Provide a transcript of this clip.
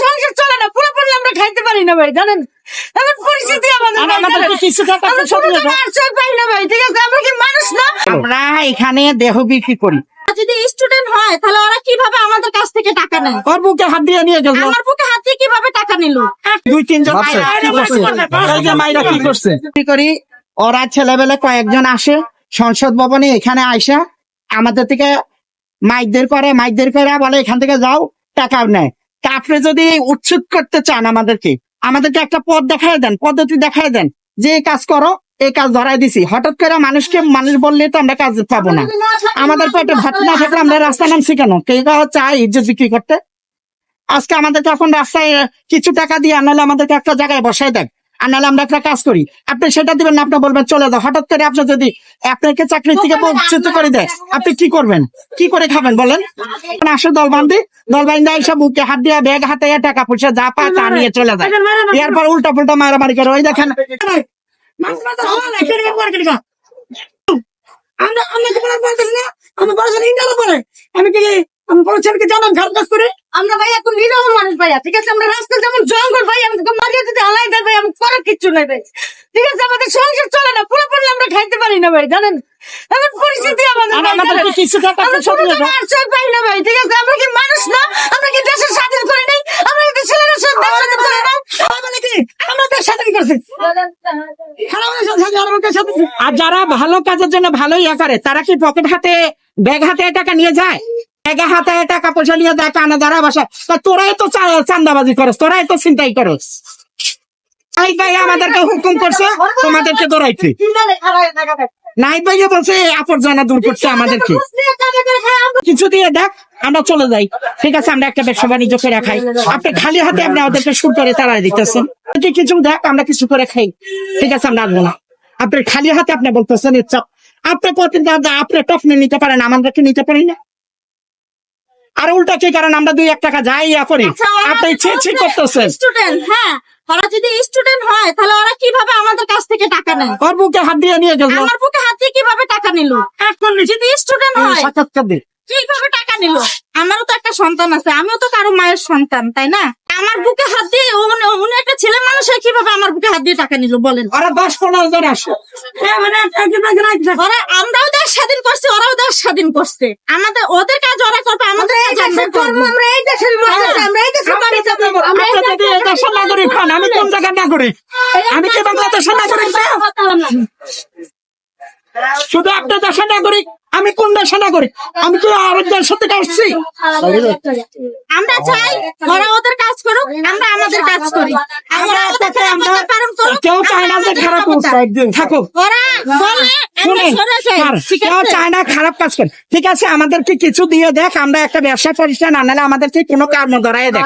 সংসার চলে না পুরো পুরো আমরা খাইতে পারি না ভাই জানেন? এমন পরিস্থিতি আমাদের পাই না ভাই ঠিক আছে? আমরা কি মানুষ না? আমরা এখানে দেহ বিক্রি করি। যদি স্টুডেন্ট হয় তাহলে ওরা কীভাবে আমাদের কাছ থেকে টাকা নেয়? ওর বুকে হাত দিয়ে নিয়ে গেল আমার বুকে হাত দিয়ে কীভাবে টাকা নিল? দুই তিনজন কি করছে? মাইরা কি করছে? কি করি ওরা ছেলেবেলে কয়েকজন আসে সংসদ ভবনে এখানে আইসা আমাদের থেকে মাইকদের করে মাইকদের করে বলে এখান থেকে যাও টাকা নেয়। আপনি যদি উৎসুক করতে চান আমাদেরকে আমাদেরকে একটা পথ দেখায় দেন, পদ্ধতি দেখায় দেন। যে কাজ করো, এই কাজ ধরাই দিছি। হঠাৎ করে মানুষকে, মানুষ বললে তো আমরা কাজ পাবো না। আমাদের পেটে ভাত না থাকলে আমরা রাস্তা নামছি কেন? কে চাই ইজ্জত বিক্রি করতে। আজকে আমাদেরকে এখন রাস্তায় কিছু টাকা দিয়ে আনলে আমাদেরকে একটা জায়গায় বসায় বসাই দেন আনালে আমরা একটা কাজ করি। আপনি সেটা দিবেন না আপনি বলবেন চলে যাও। হঠাৎ করে আপনি যদি আপনাকে চাকরি থেকে বঞ্চিত করে দেয় আপনি কি করবেন? কি করে খাবেন বলেন? আসে দল বান্ধি দল বান্ধে এসে বুকে হাত দিয়ে ব্যাগ হাতে টাকা পয়সা যা পায় তা নিয়ে চলে যায়। এরপর উল্টা পুল্টা মারামারি করে। ওই দেখেন আমরা বলতেছি না? করে আমি কি আমি পড়াশোনাকে জানান খারাপ কাজ করে। আমরা ভাই এখন নিরহ মানুষ ভাইয়া ঠিক আছে? আমরা রাস্তা যেমন জঙ্গল ভাই আমাদেরকে মারিয়ে যদি আলাই দেয় ভাই আমি করার কিচ্ছু নাই ভাই। ঠিক আছে? আমাদের সংসার চলে না পুরো পুরো আমরা খাইতে পারি না ভাই জানেন? এমন পরিস্থিতি আমাদের আমরা পয়সা কোনো দিয়ে টাকা দাও? আশ্রয় পাই না ভাই ঠিক আছে? আমরা কি মানুষ না? আমরা কি দেশের স্বাধীন করে নেই? আমরা কি ছেলেরা সব স্বাধীন করে নাই? খারাপ কি? আমরা তার সাথে কি করছি খারাপ সাথে আর যারা ভালো কাজের জন্য ভালো ইয়ে করে তারা কি পকেট হাতে ব্যাগ হাতে টাকা নিয়ে যায়? হাতে টাকা পয়সা নিয়ে দেয় কানে ধরা বসে। তা তোরাই তো চান্দাবাজি করস, তোরাই তো চিন্তাই করস। ভাই, আমাদেরকে হুকুম করছে, তোমাদেরকে বলছে আবর্জনা দূর করছে আমাদেরকে। কিছু দিয়ে দেখ, আমরা চলে যাই। ঠিক আছে, আমরা একটা ব্যবসা বাণিজ্য করে খাই। আপনি খালি হাতে আপনি আমাদেরকে শুট করে তারা দিতেছেন। কিছু দেখ, আমরা কিছু করে খাই। ঠিক আছে, আমরা আসব না। আপনি খালি হাতে আপনি বলতেছেন ইচ্ছা আপনি প্রতিদিন আপনি টপনে নিতে পারেন, আমাদেরকে নিতে পারি না। আর উল্টা কি কারণ আমরা দুই এক টাকা যাই ইয়া করি? আপনি ছি ছি করতেছেন। স্টুডেন্ট হ্যাঁ। ওরা যদি স্টুডেন্ট হয় তাহলে ওরা কীভাবে আমাদের কাছ থেকে টাকা নেয়? ওর বুকে হাত দিয়ে নিয়ে গেল। আমার বুকে হাত দিয়ে কীভাবে টাকা নিল? যদি স্টুডেন্ট হয় সাক্ষাৎকার দিই কীভাবে টাকা নিল? আমারও তো একটা সন্তান আছে আমিও তো কারও মায়ের সন্তান তাই না? আমার বুকে হাত দিয়ে উনি- একটা ছেলে মানুষ সে কীভাবে আমার বুকে হাত দিয়ে টাকা নিল বলেন? ওরা দশ পনেরো জন আসে। হ্যাঁ মানে আমরাও দেশ স্বাধীন করছি ওরাও দেশ স্বাধীন করছে। আমাদের ওদের কাজ ওরা করবে আমাদের কাজ আমরা করব। আমরা এই দেশের মানুষ আমরা এই দেশের যাব আমরা এই দেশের নাগরিক হন আমি কোন জায়গার নাগরিক আমি কি বাংলাদেশের নাগরিক না? শুধু আপনার দেশের নাগরিক আমি কোন দেশের নাগরিক? আমি তো আরেক দেশের থেকে আসছি। আমরা চাই ওরা ওদের কাজ করুক আমরা আমাদের কাজ করি। আমরা কেউ চায় না যে খারাপ থাকুক কেউ চায় না খারাপ কাজ করে। ঠিক আছে আমাদেরকে কিছু দিয়ে দেখ আমরা একটা ব্যবসা প্রতিষ্ঠান আনালে আমাদেরকে কোনো কারণ ধরাই দেখ।